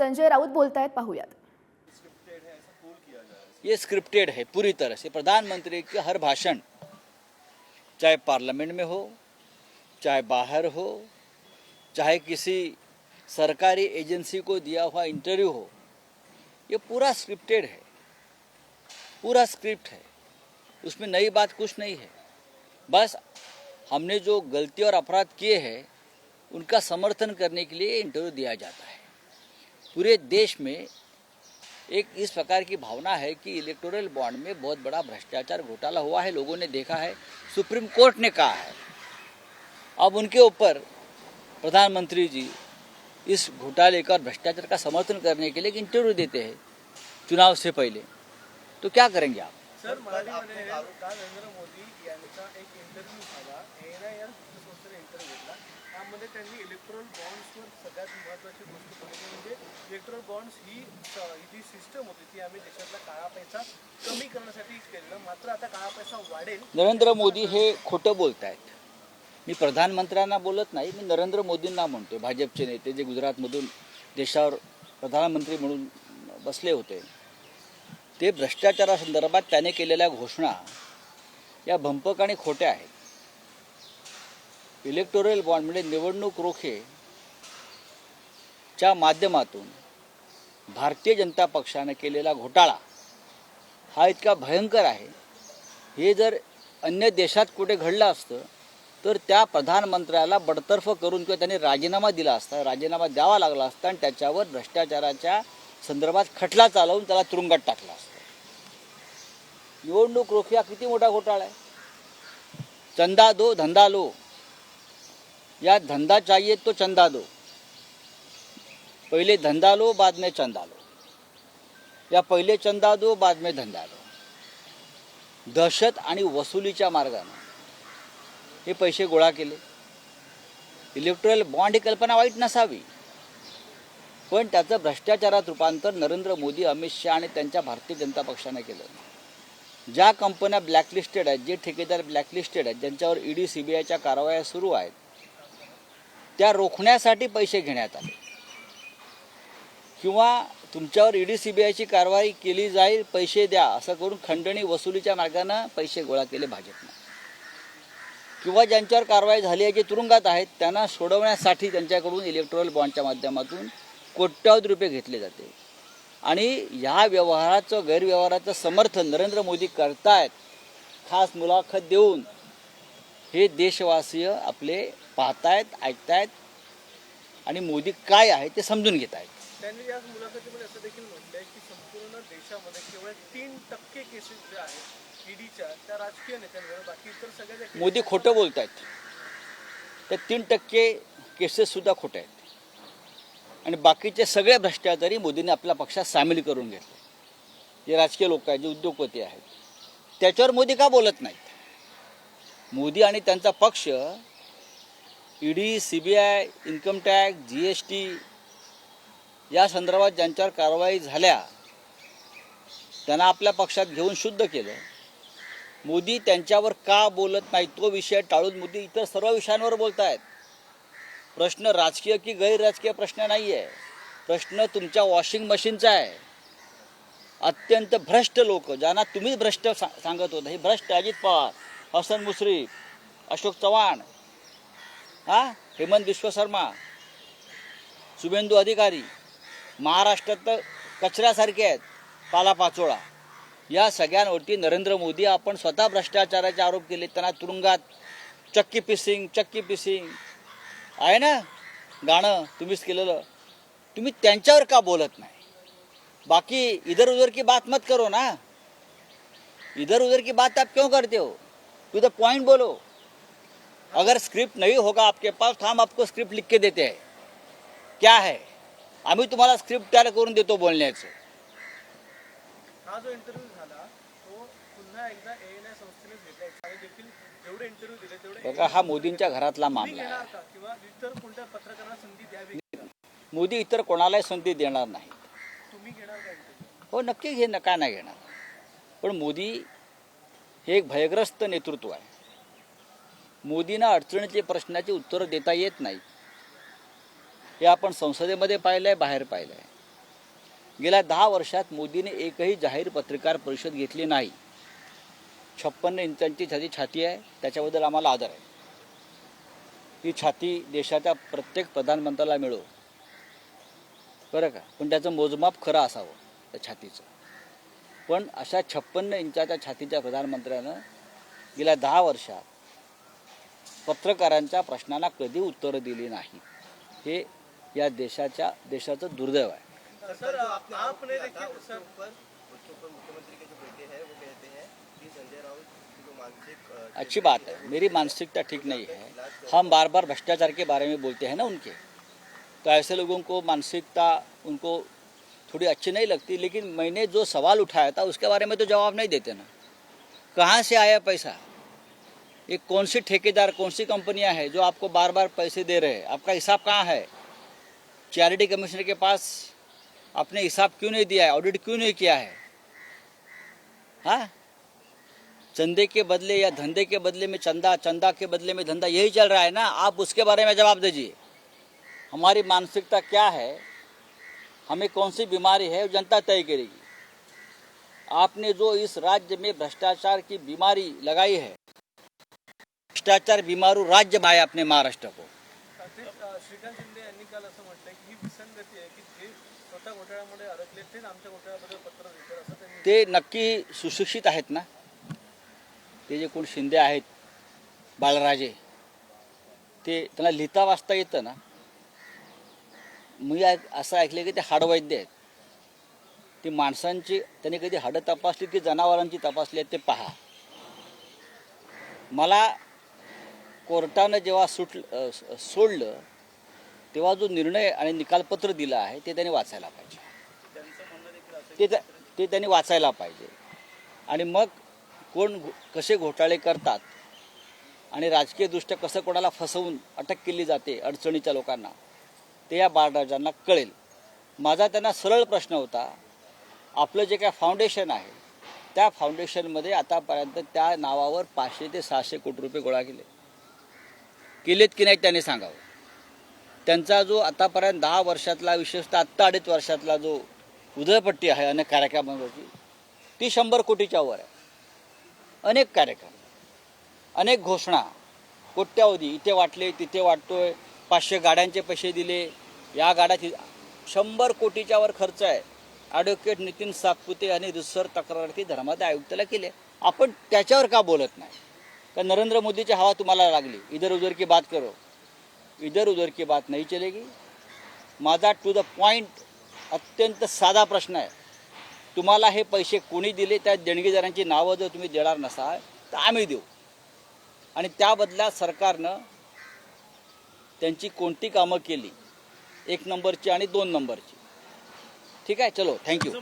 संजय राऊत बोलतायत पाहूयात. ये स्क्रिप्टेड है, पूरी तरह से. प्रधानमंत्री के हर भाषण, चाहे पार्लियामेंट में हो, चाहे बाहर हो, चाहे किसी सरकारी एजेंसी को दिया हुआ इंटरव्यू हो, ये पूरा स्क्रिप्टेड है. पूरा स्क्रिप्ट है. उसमें नई बात कुछ नहीं है. बस हमने जो गलती और अपराध किए हैं, उनका समर्थन करने के लिए इंटरव्यू दिया जाता है. पूरे देश में एक इस प्रकार की भावना है कि इलेक्टोरल बॉन्ड में बहुत बड़ा भ्रष्टाचार घोटाला हुआ है, लोगों ने देखा है, सुप्रीम कोर्ट ने कहा है। अब उनके ऊपर प्रधानमंत्री जी इस घोटाले का और भ्रष्टाचार का समर्थन करने के लिए इंटरव्यू देते हैं, चुनाव से पहले। तो क्या करेंगे आप? सर मराठी त्यामध्ये त्यांनी इलेक्ट्रॉल बॉन्ड्सवर सगळ्यात महत्त्वाची गोष्ट सांगितली म्हणजे इलेक्ट्रॉल बॉन्ड्स ही ही जी सिस्टम होती ती आम्ही देशातला काळा पैसा कमी करण्यासाठी केलं मात्र आता काळा पैसा वाढेल. नरेंद्र मोदी हे खोटं बोलत आहेत मी प्रधानमंत्र्यांना बोलत नाही मी नरेंद्र मोदींना म्हणतो भाजपचे नेते जे गुजरातमधून देशावर प्रधानमंत्री म्हणून बसले होते ते भ्रष्टाचारासंदर्भात त्याने केलेल्या घोषणा या भंपक आणि खोट्या आहेत. इलेक्टोरल बॉन्ड म्हणजे निवडणूक रोखेच्या माध्यमातून भारतीय जनता पक्षाने केलेला घोटाळा हा इतका भयंकर आहे. हे जर अन्य देशात कुठे घडलं असतं तर त्या प्रधानमंत्र्याला बडतर्फ करून किंवा त्यांनी राजीनामा दिला असता राजीनामा द्यावा लागला असता आणि त्याच्यावर भ्रष्टाचाराच्या संदर्भात खटला चालवून त्याला तुरुंगात टाकला असता. निवडणूक रोखे हा किती मोठा घोटाळा आहे? चंदा दो धंदा लो. या धंदा चाहिए तो चंदा दो पहिले धंदा लो बाद में चंदा लो। या पहिले चंदा दो बाद में धंदा लो। दहशत आणि वसुलीच्या मार्गानं हे पैसे गोळा केले. इलेक्ट्रल बॉन्ड ही कल्पना वाईट नसावी. पण त्याचं भ्रष्टाचारात रूपांतर नरेंद्र मोदी अमित शहा आणि त्यांच्या भारतीय जनता पक्षाने केलं. ज्या कंपन्या ब्लॅकलिस्टेड आहेत जे ठेकेदार ब्लॅकलिस्टेड आहेत ज्यांच्यावर ईडी सी बी आयच्या कारवाया सुरू आहेत त्या रोखण्यासाठी पैसे घेण्यात आले. किंवा तुमच्यावर ईडी सी बी आयची कारवाई केली जाईल पैसे द्या असं करून खंडणी वसुलीच्या मार्गानं पैसे गोळा केले भाजपनं. किंवा ज्यांच्यावर कारवाई झाली आहे जे तुरुंगात आहेत त्यांना सोडवण्यासाठी त्यांच्याकडून इलेक्ट्रॉल बॉन्डच्या माध्यमातून कोट्यावधी रुपये घेतले जाते. आणि ह्या व्यवहाराचं गैरव्यवहाराचं समर्थन नरेंद्र मोदी करतायत खास मुलाखत देऊन हे देशवासीय आपले पाहतायत ऐकतायत आणि मोदी काय आहे ते समजून घेत आहेत त्यांनी याच मुलाखतीमध्ये असं देखील म्हटलंय की संपूर्ण देशामध्ये केवळ तीन टक्के केसेस ज्या आहेत ईडीच्या त्या राजकीय नेत्यांवर बाकी इतर सगळ्या मोदी खोटं बोलत आहेत त्या तीन टक्के केसेससुद्धा खोटे आहेत. आणि बाकीचे सगळे भ्रष्टाचारी मोदीने आपल्या पक्षात सामील करून घेतले. जे राजकीय लोक आहेत जे उद्योगपती आहेत. त्याच्यावर मोदी का बोलत नाहीत? मोदी आणि त्यांचा पक्ष ED C B I income tax G S T या संदर्भात ज्यांच्यावर कारवाई झाल्या त्यांना आपल्या पक्षात घेऊन शुद्ध केलं. मोदी त्यांच्यावर का बोलत नाही तो विषय टाळून मोदी इतर सर्व विषयांवर बोलत आहेत प्रश्न राजकीय की गैर राजकीय प्रश्न नाही आहे प्रश्न तुमच्या वॉशिंग मशीनचा आहे. अत्यंत भ्रष्ट लोक ज्यांना तुम्ही भ्रष्ट सा सांगत होता. हे भ्रष्ट अजित पवार. हसन मुश्रीफ अशोक चव्हाण हा? हेमंत विश्व शर्मा शुभेंदू अधिकारी महाराष्ट्रात तर कचऱ्यासारखे आहेत पालापाचोळा या सगळ्यांवरती नरेंद्र मोदी आपण स्वतः भ्रष्टाचाराचे आरोप केले त्यांना तुरुंगात चक्की पिसिंग चक्की पिसिंग. आहे ना? गाणं तुम्हीच केलेलं. तुम्ही त्यांच्यावर का बोलत नाही? बाकी इधर उधर की बात मत करो ना. इधर उधर की बात आप क्यों करते हो? टू द पॉइंट बोलो। अगर स्क्रिप्ट नहीं होगा आपके पास तो हम आपको स्क्रिप्ट लिख के देते हैं। क्या है? आम्ही तुम्हाला स्क्रिप्ट तयार करून देतो बोलण्याचं हा जो इंटरव्ह्यू झाला तो पुन्हा एकदा संस्थेनेच घेतला आणि देखील जेवढे इंटरव्ह्यू दिले तेवढे बघा हा मोदींच्या घरातला मामला घेणार आहे. का? किंवा इतर कोणत्या पत्रकारांना संधी द्यावी का? मोदी इतर कोणालाही संधी देणार नाही. तुम्ही घेणार का हो नक्की घे का नाही घेणार? पण मोदी हे एक भयग्रस्त नेतृत्व आहे. मोदींना अडचणीचे प्रश्नाची उत्तरं देता येत नाही. हे आपण संसदेमध्ये पाहिलं आहे बाहेर पाहिलं आहे गेल्या दहा वर्षात मोदीने एकही जाहीर पत्रकार परिषद घेतली नाही. छप्पन्न इंचांची छाती छाती आहे त्याच्याबद्दल आम्हाला आदर आहे. ही छाती देशाच्या प्रत्येक प्रधानमंत्र्याला मिळो. बरं का? पण त्याचं मोजमाप खरं असावं त्या छातीचं. पण अशा छप्पन्न इंचाच्या छातीच्या प्रधानमंत्र्यानं गेल्या दहा वर्षात पत्रकारांच्या प्रश्नांना कधी उत्तरं दिली नाही. हे या देशाच्या देशाचं दुर्दैव आहे. सर आपने देखिए उसके ऊपर मुख्यमंत्री के जो बेटे हैं वो कहते हैं कि संजय राउत मानसिक अच्छी बात है। मेरी मानसिकता ठीक नहीं है। हम बार बार भ्रष्टाचार के बारे में बोलते हैं ना उनके। तो ऐसे लोगों को मानसिकता उनको थोड़ी अच्छी नहीं लगती, लेकिन मैंने जो सवाल उठाया था, उसके बारे में तो जवाब नहीं देते ना। कहाँ से आया पैसा? ये कौन सी ठेकेदार, कौन सी कंपनियाँ हैं जो आपको बार बार पैसे दे रहे हैं? आपका हिसाब कहाँ है? चैरिटी कमिश्नर के पास आपने हिसाब क्यों नहीं दिया है? ऑडिट क्यों नहीं किया है? हाँ? चंदे के बदले या धंधे के बदले में चंदा चंदा के बदले में धंधा यही चल रहा है ना? आप उसके बारे में जवाब दीजिए। हमारी मानसिकता क्या है? हमें कौन सी बीमारी है जनता तय करेगी। आपने जो इस राज्य में भ्रष्टाचार की बीमारी लगाई है भ्रष्टाचार बीमारू राज्य बनाया अपने महाराष्ट्र को। तेच, अ, श्रीकांत शिंदे यांनी काल असं म्हटलंय की ही विसंगती आहे की जे स्वतः घोटाळ्यामध्ये अडकले तेच आमच्या घोटाळ्याबद्दल पत्र देतात असं त्यांनी ते नक्की सुशिक्षित आहेत ना? ते जे कोण शिंदे आहेत बाळराजे ते त्यांना लिहिता वाचता येतं ना? मी ऐक- असं ऐकलं की ते हाडवैद्य आहेत. ती माणसांची त्यांनी कधी हाडं तपासली की जनावरांची तपासली आहेत ते पहा. मला कोर्टानं जेव्हा सुट सोडलं तेव्हा जो निर्णय आणि निकालपत्र दिलं आहे ते त्यांनी वाचायला पाहिजे. ते त्या- ते त्यांनी वाचायला पाहिजे. आणि मग कोण घो- कसे घोटाळे करतात आणि राजकीयदृष्ट्या कसं कोणाला फसवून अटक केली जाते अडचणीच्या लोकांना ते या बाळराजांना कळेल. माझा त्यांना सरळ प्रश्न होता आपलं जे काय फाउंडेशन आहे त्या फाउंडेशनमध्ये आतापर्यंत त्या नावावर पाचशे ते सहाशे कोटी रुपये गोळा केले. केलेत की नाही त्यांनी सांगावं. त्यांचा जो आतापर्यंत दहा वर्षातला विशेषतः आत्ता अडीच वर्षातला जो उदयपट्टी आहे अनेक कार्यक्रमांवरची ती शंभर कोटीच्या वर आहे. अनेक कार्यक्रम अनेक घोषणा कोट्यावधी इथे वाटले तिथे वाटतोय पाचशे गाड्यांचे पैसे दिले. या गाड्याची शंभर कोटीच्या वर खर्च आहे. ॲडव्होकेट नितीन सातपुते आणि रिसर तक्रार्थी धर्मादाय आयुक्ताला केले. आपण त्याच्यावर का बोलत नाही? का नरेंद्र मोदीची हवा तुम्हाला लागली? इधर उधर की बात करो. इधर उधर की बात नाही चलेगी. माझा टू द पॉईंट अत्यंत साधा प्रश्न आहे. तुम्हाला हे पैसे कोणी दिले? त्या देणगीदारांची नावं जर तुम्ही देणार नसाल तर आम्ही देऊ. आणि त्या बदल्यात सरकारनं त्यांची कोणती कामं केली? एक नंबरची आणि दोन नंबरची. ठीक आहे? चलो थँक्यू